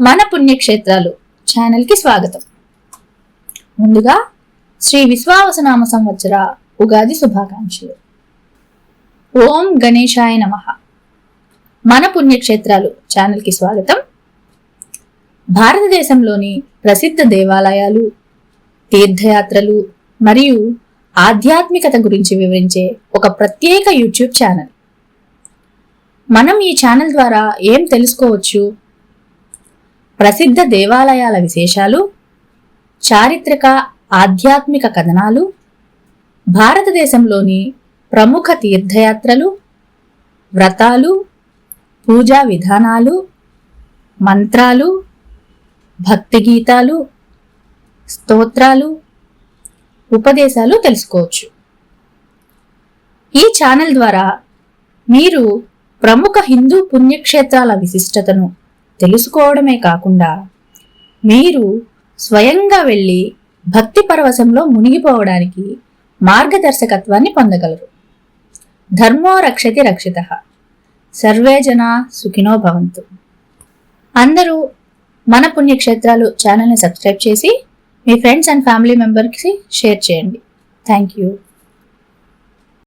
మన పుణ్యక్షేత్రాలు ఛానల్కి స్వాగతం. ముందుగా శ్రీ విశ్వావసనామ సంవత్సర ఉగాది శుభాకాంక్షలు. ఓం గణేశాయ నమ. మన పుణ్యక్షేత్రాలు ఛానల్కి స్వాగతం. భారతదేశంలోని ప్రసిద్ధ దేవాలయాలు తీర్థయాత్రలు మరియు ఆధ్యాత్మికత గురించి వివరించే ఒక ప్రత్యేక యూట్యూబ్ ఛానల్. మనం ఈ ఛానల్ ద్వారా ఏం తెలుసుకోవచ్చు? ప్రసిద్ధ దేవాలయాల విశేషాలు చారిత్రక ఆధ్యాత్మిక కథనాలు భారతదేశంలోని ప్రముఖ తీర్థయాత్రలు వ్రతాలు పూజా విధానాలు మంత్రాలు భక్తి గీతాలు స్తోత్రాలు ఉపదేశాలు తెలుసుకోవచ్చు. ఈ ఛానల్ ద్వారా మీరు ప్రముఖ హిందూ పుణ్యక్షేత్రాల విశిష్టతను తెలుసుకోవడమే కాకుండా మీరు స్వయంగా వెళ్ళి భక్తి పరవశంలో మునిగిపోవడానికి మార్గదర్శకత్వాన్ని పొందగలరు. ధర్మో రక్షతి రక్షిత. సర్వే జన సుఖినో భవంతు. అందరూ మన పుణ్యక్షేత్రాలు ఛానల్ని సబ్స్క్రైబ్ చేసి మీ ఫ్రెండ్స్ అండ్ ఫ్యామిలీ మెంబర్కి షేర్ చేయండి. Thank you.